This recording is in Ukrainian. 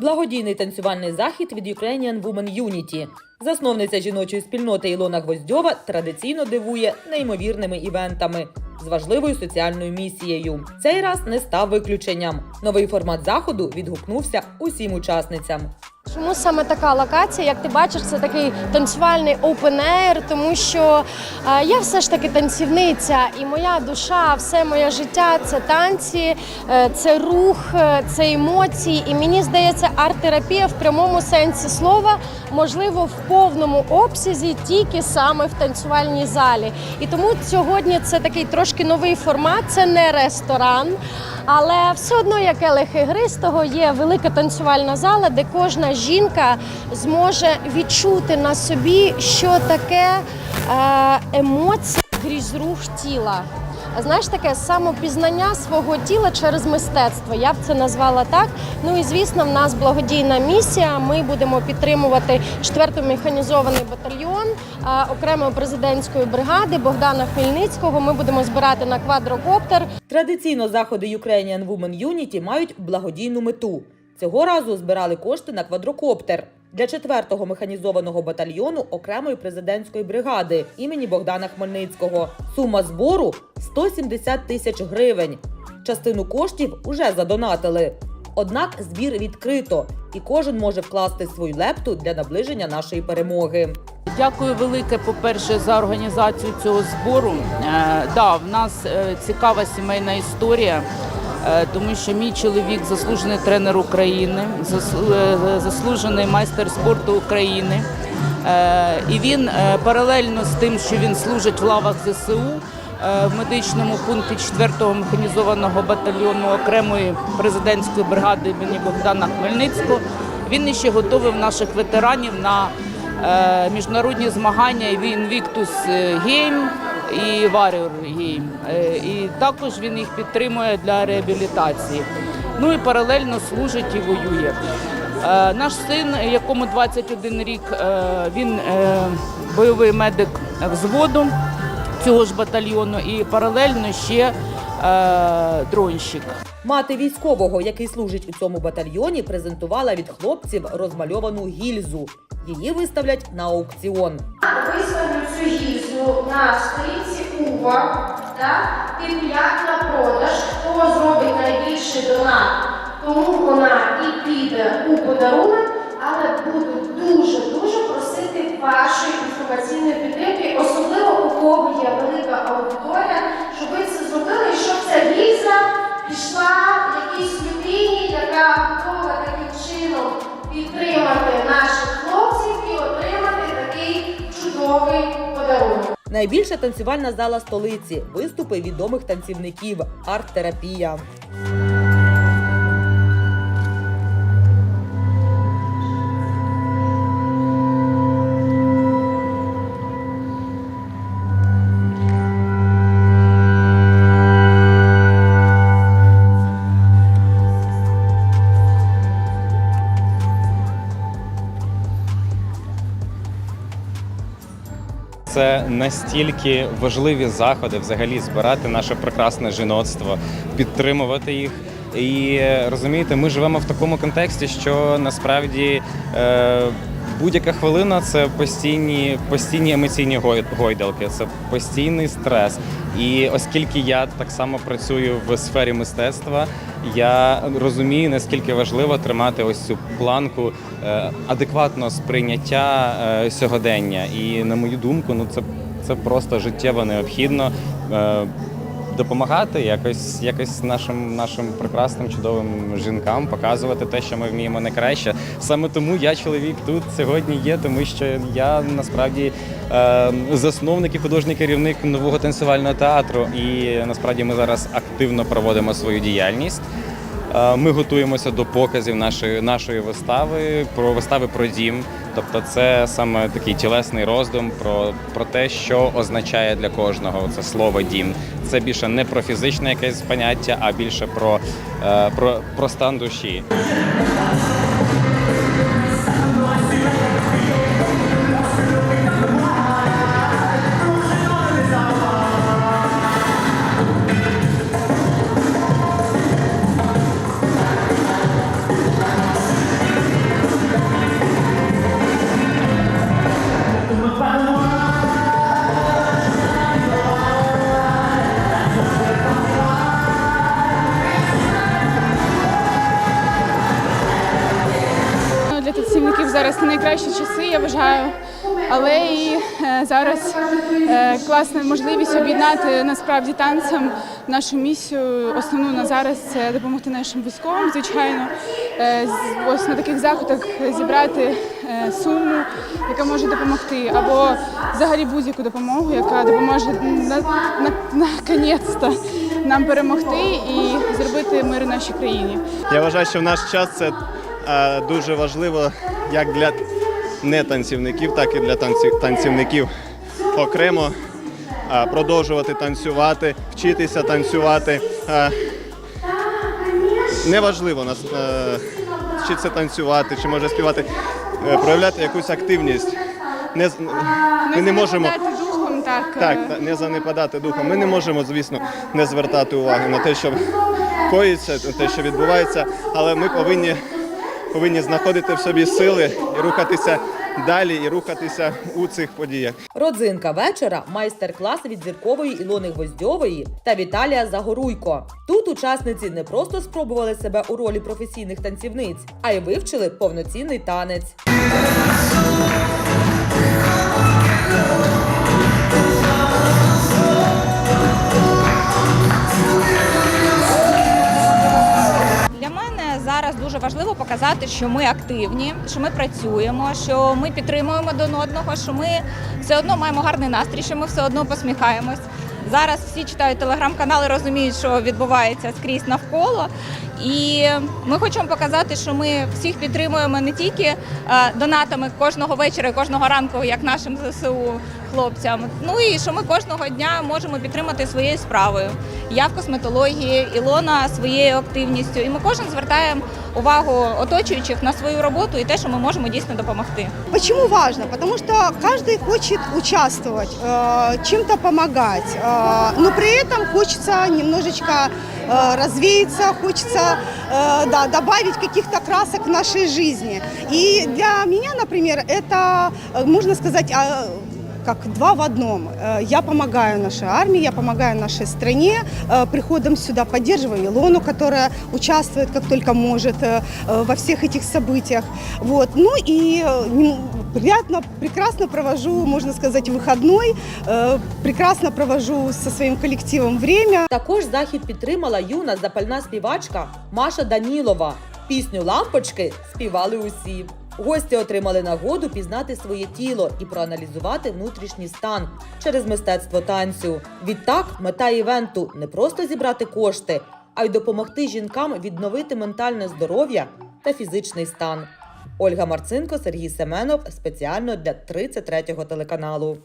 Благодійний танцювальний захід від Ukrainian Women Unity. Засновниця жіночої спільноти Ілона Гвоздьова традиційно дивує неймовірними івентами з важливою соціальною місією. Цей раз не став виключенням. Новий формат заходу відгукнувся усім учасницям. Чому саме така локація? Як ти бачиш, це такий танцювальний air, тому що е, я все ж таки танцівниця, і моя душа, все моє життя це танці, е, це рух, е, це емоції. І мені здається, арт-терапія в прямому сенсі слова можливо в повному обсязі тільки саме в танцювальній залі. І тому сьогодні це такий трошки новий формат. Це не ресторан. Але все одно, як елех ігристого, є велика танцювальна зала, де кожна жінка зможе відчути на собі, що таке е, емоції крізь рух тіла. Знаєш, таке самопізнання свого тіла через мистецтво. Я б це назвала так. Ну і звісно, в нас благодійна місія. Ми будемо підтримувати 4-й механізований батальйон окремої президентської бригади Богдана Хмельницького. Ми будемо збирати на квадрокоптер. Традиційно заходи Ukrainian Women Unity мають благодійну мету. Цього разу збирали кошти на квадрокоптер для 4-го механізованого батальйону окремої президентської бригади імені Богдана Хмельницького. Сума збору 170 тисяч гривень. Частину коштів уже задонатили. Однак збір відкрито, і кожен може вкласти свою лепту для наближення нашої перемоги. Дякую велике, по-перше, за організацію цього збору. Е, да, в нас е, цікава сімейна історія, е, тому що мій чоловік заслужений тренер України, е, заслужений майстер спорту України. Е, і він е, паралельно з тим, що він служить в лавах ЗСУ в медичному пункті 4-го механізованого батальйону окремої президентської бригади імені Богдана Хмельницького, він іще готовив наших ветеранів на міжнародні змагання Invictus Game і Warrior Game. Е, І також він їх підтримує для реабілітації. Ну і паралельно служить і воює. Е, Наш син, якому 21 рік, е, він е, бойовий медик взводу цього ж батальйону і паралельно ще е, дронщик. Мати військового, який служить у цьому батальйоні, презентувала від хлопців розмальовану гільзу. Її виставлять на аукціон. Виставлю цю гільзу на сторінці Куба, типу як на продаж, хто зробить найбільший донат, тому вона і піде у подарунок, але буду дуже-дуже просити вашої Найбільша танцювальна зала столиці, виступи відомих танцівників, арт-терапія. Це настільки важливі заходи, взагалі збирати наше прекрасне жіноцтво, підтримувати їх. І е, розумієте, ми живемо в такому контексті, що насправді е, будь-яка хвилина це постійні, постійні емоційні гой- гойдалки, це постійний стрес. І оскільки я так само працюю в сфері мистецтва, я розумію, наскільки важливо тримати ось цю планку е, адекватного сприйняття е, сьогодення. І на мою думку, ну це, це просто життєво необхідно. Допомагати якось, якось нашим нашим прекрасним чудовим жінкам показувати те, що ми вміємо найкраще. Саме тому я чоловік тут сьогодні є, тому що я насправді е, засновник і художній керівник нового танцювального театру. І насправді ми зараз активно проводимо свою діяльність. Е, Ми готуємося до показів нашої нашої вистави, про вистави про дім. Тобто, це саме такий тілесний роздум про, про те, що означає для кожного це слово дім. Це більше не про фізичне якесь поняття, а більше про, е, про, про стан душі. Найкращі часи, я вважаю. Але і е, зараз е, класна можливість об'єднати насправді танцем нашу місію. Основну на зараз це допомогти нашим військовим, звичайно. Е, ось на таких заходах зібрати суму, яка може допомогти, або взагалі будь-яку допомогу, яка допоможе на, на, наконець-то нам перемогти і зробити мир нашій країні. Я вважаю, що в наш час це дуже важливо як для нетанцівників, так і для танцівників окремо е, продовжувати танцювати, вчитися танцювати. Е, Неважливо нас е, вчитися танцювати чи може співати, е, проявляти якусь активність. Не, ми не можемо. духом, так, е, Так, не занепадати духом. Ми не можемо, звісно, не звертати уваги на те, що коїться, на те, що відбувається, але ми повинні, повинні знаходити в собі сили і рухатися далі, і рухатися у цих подіях. Родзинка вечора майстер-клас від зіркової Ілони Гвоздьової та Віталія Загоруйко. Тут учасниці не просто спробували себе у ролі професійних танцівниць, а й вивчили повноцінний танець. Показати, що ми активні, що ми працюємо, що ми підтримуємо один одного, що ми все одно маємо гарний настрій, що ми все одно посміхаємось. Зараз всі читають телеграм-канали, розуміють, що відбувається скрізь навколо. І ми хочемо показати, що ми всіх підтримуємо не тільки е, донатами кожного вечора, кожного ранку, як нашим ЗСУ хлопцям. Ну і що ми кожного дня можемо підтримати своєю справою. Я в косметології, Ілона своєю активністю. І ми кожен звертаємо увагу оточуючих на свою роботу і те, що ми можемо дійсно допомогти. Почему важно? Потому что каждый хочет участвовать, э, чем-то помогать, э, но при этом хочется немножечко э, развеяться, хочется э, да, добавить каких-то красок в нашей жизни. И для меня, например, это, э, можно сказать, а, как два в одном. Э, Я помогаю нашей армии, я помогаю нашей стране. Э, Приходом сюда поддерживаю Илону, которая участвует как только может э, э, во всех этих событиях. Вот. Ну и э, нем- приятно, прекрасно провожу, можно сказать, выходной. Э, Прекрасно провожу со своим коллективом время. Також захід підтримала юна запальна співачка Маша Данілова. Пісню лампочки співали усі. Гості отримали нагоду пізнати своє тіло і проаналізувати внутрішній стан через мистецтво танцю. Відтак, мета івенту не просто зібрати кошти, а й допомогти жінкам відновити ментальне здоров'я та фізичний стан. Ольга Марцинко, Сергій Семенов спеціально для 33-го телеканалу.